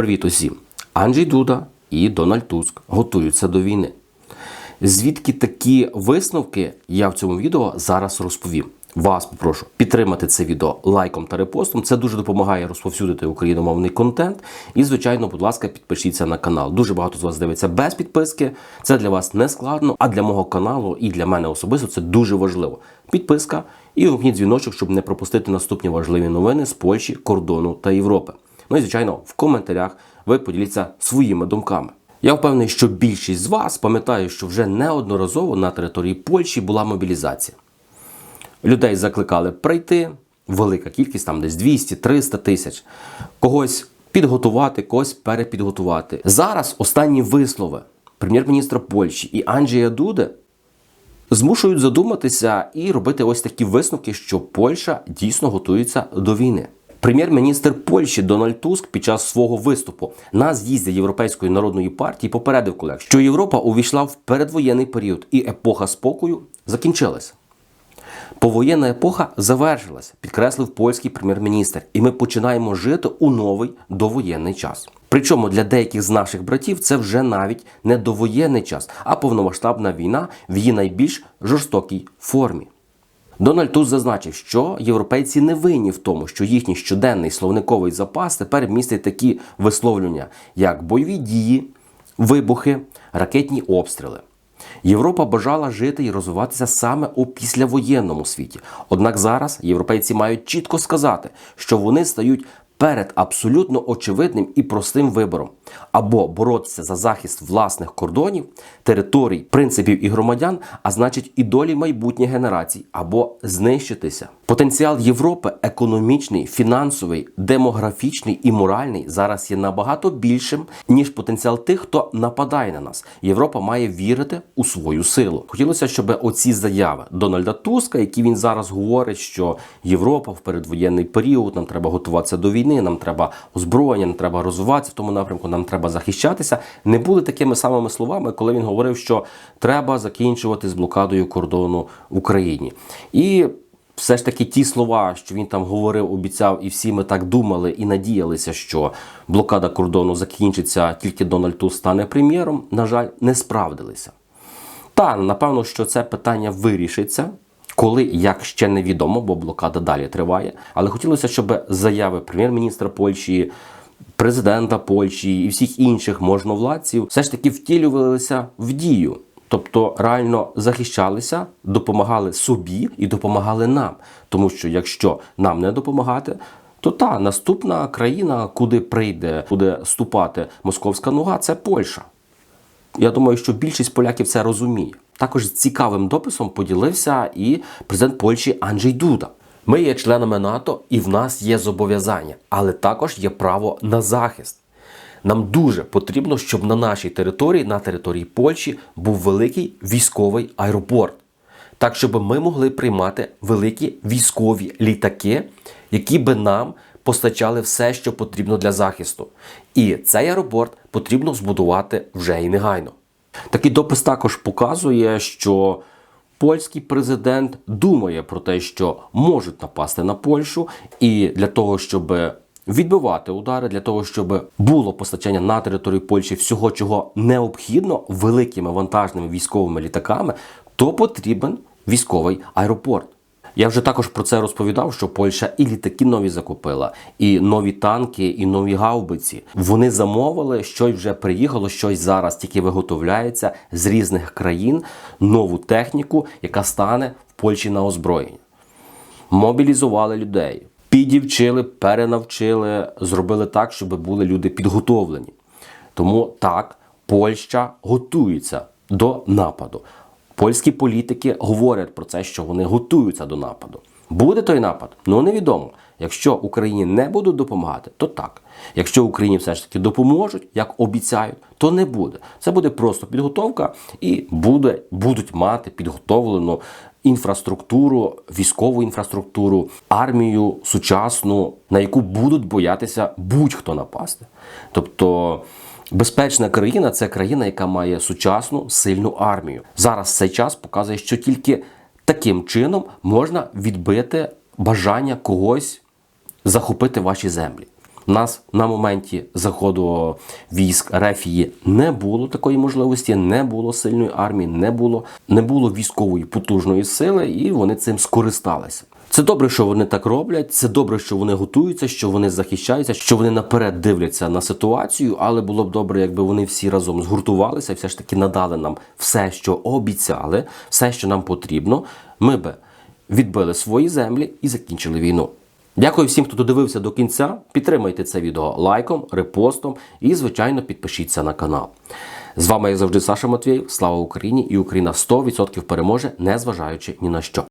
Привіт усім! Анджій Дуда і Дональд Туск готуються до війни. Звідки такі висновки я в цьому відео зараз розповім. Вас попрошу підтримати це відео лайком та репостом. Це дуже допомагає розповсюдити україномовний контент. І, звичайно, будь ласка, підпишіться на канал. Дуже багато з вас дивиться без підписки. Це для вас не складно, а для мого каналу і для мене особисто це дуже важливо. Підписка і вимкніть дзвіночок, щоб не пропустити наступні важливі новини з Польщі, кордону та Європи. Ну і звичайно, в коментарях ви поділіться своїми думками. Я впевнений, що більшість з вас пам'ятає, що вже неодноразово на території Польщі була мобілізація. Людей закликали прийти, велика кількість, там десь 200-300 тисяч, когось підготувати, когось перепідготувати. Зараз останні вислови прем'єр-міністра Польщі і Анджія Дуди змушують задуматися і робити ось такі висновки, що Польща дійсно готується до війни. Прем'єр-міністр Польщі Дональд Туск під час свого виступу на з'їзді Європейської народної партії попередив колег, що Європа увійшла в передвоєнний період і епоха спокою закінчилася. Повоєнна епоха завершилася, підкреслив польський прем'єр-міністр, і ми починаємо жити у новий довоєнний час. Причому для деяких з наших братів це вже навіть не довоєнний час, а повномасштабна війна в її найбільш жорстокій формі. Дональд Туз зазначив, що європейці не винні в тому, що їхній щоденний словниковий запас тепер містить такі висловлювання, як бойові дії, вибухи, ракетні обстріли. Європа бажала жити і розвиватися саме у післявоєнному світі. Однак зараз європейці мають чітко сказати, що вони стають перед абсолютно очевидним і простим вибором або боротися за захист власних кордонів, територій, принципів і громадян, а значить і долі майбутніх генерацій, або знищитися. Потенціал Європи економічний, фінансовий, демографічний і моральний зараз є набагато більшим ніж потенціал тих, хто нападає на нас. Європа має вірити у свою силу. Хотілося, щоб оці заяви Дональда Туска, які він зараз говорить, що Європа в передвоєнний період нам треба готуватися до війни, нам треба озброєння, нам треба розвиватися в тому напрямку, нам треба захищатися, не були такими самими словами, коли він говорив, що треба закінчувати з блокадою кордону в Україні. І все ж таки ті слова, що він там говорив, обіцяв, і всі ми так думали і надіялися, що блокада кордону закінчиться, тільки Дональд Туск стане прем'єром, на жаль, не справдилися. Та напевно, що це питання вирішиться. Коли як ще невідомо, бо блокада далі триває. Але хотілося, щоб заяви прем'єр-міністра Польщі, президента Польщі і всіх інших можновладців все ж таки втілювалися в дію. Тобто реально захищалися, допомагали собі і допомагали нам. Тому що якщо нам не допомагати, то та наступна країна, куди прийде, буде ступати московська нога, це Польща. Я думаю, що більшість поляків це розуміє. Також цікавим дописом поділився і президент Польщі Анджей Дуда. Ми є членами НАТО і в нас є зобов'язання, але також є право на захист. Нам дуже потрібно, щоб на нашій території, на території Польщі, був великий військовий аеропорт, так щоб ми могли приймати великі військові літаки, які би нам постачали все, що потрібно для захисту. І цей аеропорт потрібно збудувати вже і негайно. Такий допис також показує, що польський президент думає про те, що можуть напасти на Польщу, і для того, щоб відбивати удари, для того, щоб було постачання на територію Польщі всього, чого необхідно великими вантажними військовими літаками, то потрібен військовий аеропорт. Я вже також про це розповідав, що Польща і літаки нові закупила, і нові танки, і нові гаубиці. Вони замовили, щось вже приїхало, щось зараз тільки виготовляється з різних країн, нову техніку, яка стане в Польщі на озброєння. Мобілізували людей, підівчили, перенавчили, зробили так, щоб були люди підготовлені. Тому так, Польща готується до нападу. Польські політики говорять про це, що вони готуються до нападу. Буде той напад? Ну невідомо. Якщо Україні не будуть допомагати, то так. Якщо Україні все ж таки допоможуть, як обіцяють, то не буде. Це буде просто підготовка і буде, будуть мати підготовлену інфраструктуру, військову інфраструктуру, армію сучасну, на яку будуть боятися будь-хто напасти. Тобто. Безпечна країна це країна, яка має сучасну сильну армію. Зараз цей час показує, що тільки таким чином можна відбити бажання когось захопити ваші землі. Нас на моменті заходу військ Рефії не було такої можливості, не було сильної армії, не було, не було військової потужної сили, і вони цим скористалися. Це добре, що вони так роблять. Це добре, що вони готуються, що вони захищаються, що вони наперед дивляться на ситуацію. Але було б добре, якби вони всі разом згуртувалися, все ж таки надали нам все, що обіцяли, все, що нам потрібно. Ми би відбили свої землі і закінчили війну. Дякую всім, хто додивився до кінця. Підтримайте це відео лайком, репостом і, звичайно, підпишіться на канал. З вами, як завжди, Саша Матвєєв. Слава Україні! І Україна 100% переможе, незважаючи ні на що.